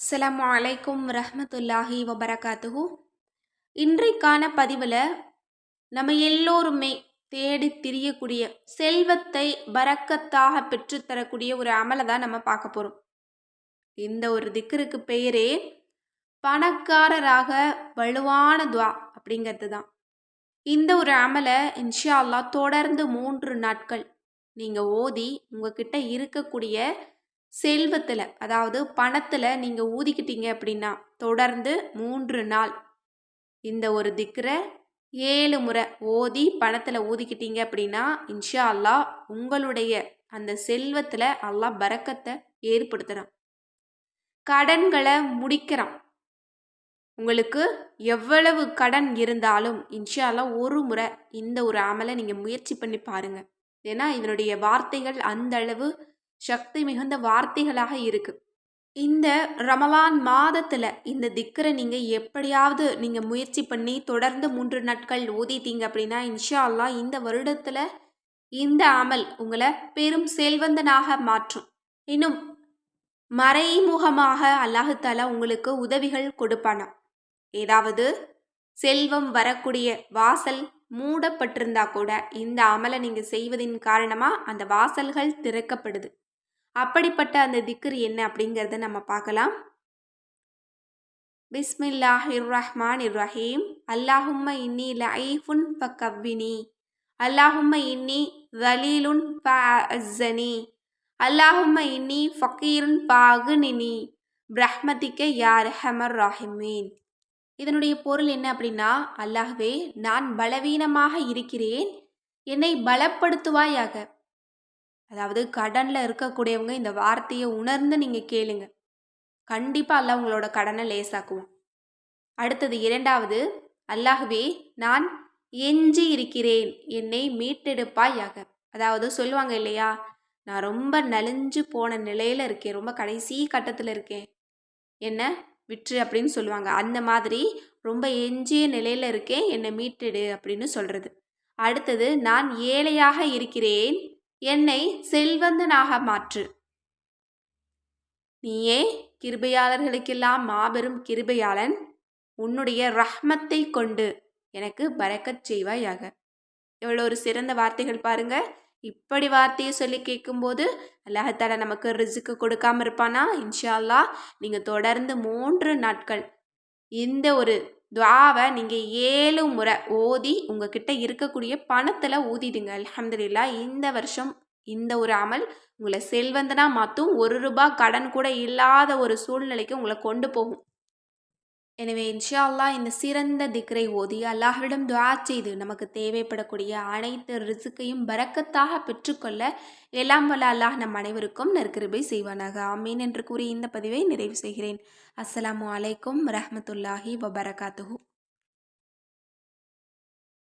அஸ்லாம் அலைக்கும் ரஹமத்துல்லாஹி வபரகாத்துஹு. இன்றைக்கான பதிவில் நம்ம எல்லோருமே தேடி திரியக்கூடிய செல்வத்தை பறக்கத்தாக பெற்றுத்தரக்கூடிய ஒரு அமலை தான் நம்ம பார்க்க போகிறோம் இந்த ஒரு திக்கருக்கு பெயரே பணக்காரராக வலுவான துவா அப்படிங்கிறது தான். இந்த ஒரு அமலை இன்ஷா அல்லா தொடர்ந்து மூன்று நாட்கள் நீங்கள் ஓதி உங்ககிட்ட இருக்கக்கூடிய செல்வத்தில் அதாவது பணத்தில் நீங்கள் ஊதிக்கிட்டீங்க அப்படின்னா தொடர்ந்து மூன்று நாள். இந்த ஒரு திக்கரை ஏழு முறை ஓதி பணத்தில் ஊதிக்கிட்டீங்க அப்படின்னா இன்ஷா அல்லாஹ் உங்களுடைய அந்த செல்வத்தில் அல்லாஹ் பறக்கத்தை ஏற்படுத்துகிறான் கடன்களை முடிக்கிறான். உங்களுக்கு எவ்வளவு கடன் இருந்தாலும் இன்ஷால்லா ஒரு முறை இந்த ஒரு அமலை நீங்கள் முயற்சி பண்ணி பாருங்கள் ஏன்னா இதனுடைய வார்த்தைகள் அந்த அளவு சக்தி மிகுந்த வார்த்தைகளாக இருக்கு. இந்த ரமலான் மாதத்தில் இந்த திக்கரை நீங்கள் எப்படியாவது நீங்கள் முயற்சி பண்ணி தொடர்ந்து மூன்று நாட்கள் ஓதிட்டீங்க அப்படின்னா இன்ஷா அல்லா இந்த வருடத்தில் இந்த அமல் உங்களை பெரும் செல்வந்தனாக மாற்றும். இன்னும் மறைமுகமாக அல்லாஹால உங்களுக்கு உதவிகள் கொடுப்பானா? ஏதாவது செல்வம் வரக்கூடிய வாசல் மூடப்பட்டிருந்தா கூட இந்த அமலை நீங்கள் செய்வதின் காரணமாக அந்த வாசல்கள் திறக்கப்படுது. அப்படிப்பட்ட அந்த திக்ர் என்ன அப்படிங்கிறத நம்ம பார்க்கலாம். பிஸ்மில்லாஹ் இர்ரஹ்மான் ரஹ்மான் இர் அல்லாஹும்ம இன்னி லைஃபுன் ப கவ்வினி அல்லாஹும்ம இன்னி வலீலுன் ப அஸ்ஸனி அல்லாஹும்ம இன்னி ஃபக்கீருன் பாகுனினி பிரஹ்மதிக்க யார் ஹமர் ராஹிமீன். இதனுடைய பொருள் என்ன அப்படின்னா அல்லாஹ்வே நான் பலவீனமாக இருக்கிறேன். என்னை பலப்படுத்துவாயாக. அதாவது கடனில் இருக்கக்கூடியவங்க இந்த வார்த்தையை உணர்ந்து நீங்கள் கேளுங்க. கண்டிப்பாக அல்லாஹ் உங்களோட கடனை லேசாக்குவோம் அடுத்தது இரண்டாவது அல்லாஹுவே நான் எஞ்சி இருக்கிறேன். என்னை மீட்டெடுப்பாயாக. அதாவது சொல்லுவாங்க இல்லையா? நான் ரொம்ப நலிஞ்சு போன நிலையில் இருக்கேன். ரொம்ப கடைசி கட்டத்தில் இருக்கேன். என்ன? விற்று அப்படின்னு சொல்லுவாங்க. அந்த மாதிரி ரொம்ப எஞ்சிய நிலையில் இருக்கேன். என்னை மீட்டெடு அப்படின்னு சொல்கிறது அடுத்தது நான் ஏழையாக இருக்கிறேன். என்னை செல்வந்தனாக மாற்று. நீயே கிருபையாளர்களுக்கெல்லாம் மாபெரும் கிருபையாளன். உன்னுடைய ரஹ்மத்தை கொண்டு எனக்கு பறக்கச் செய்வாயாக. எவ்வளோ ஒரு சிறந்த வார்த்தைகள் பாருங்க. இப்படி வார்த்தையை சொல்லி கேட்கும்போது அல்லாஹால நமக்கு ரிசுக்கு கொடுக்காம இருப்பானா? இன்ஷா அல்லா நீங்கள் தொடர்ந்து மூன்று நாட்கள் இந்த ஒரு துவாவை நீங்கள் ஏழு முறை ஓதி உங்ககிட்ட இருக்கக்கூடிய பணத்தில் ஊதிடுங்க. அலமதுல்லா இந்த வருஷம் இந்த ஒரு அமல் உங்களை செல்வந்தனாக மாற்றும் ஒரு ரூபாய் கடன் கூட இல்லாத ஒரு சூழ்நிலைக்கு உங்களை கொண்டு போகும். எனவே இன்ஷா அல்லாஹ் இந்த சிறந்த திக்ரை ஓதி அல்லாஹ்விடம் துவா செய்து நமக்கு தேவைப்படக்கூடிய அனைத்து ரிசுக்கையும் பறக்கத்தாக பெற்றுக்கொள்ள எல்லாம் வல்ல அல்லாஹ் நம் அனைவருக்கும் நற்கிருபை செய்வானாக. ஆமீன் என்று கூறி இந்த பதிவை நிறைவு செய்கிறேன். அஸ்ஸலாமு அலைக்கும் ரஹமத்துல்லாஹி வபரகாத்துஹூ.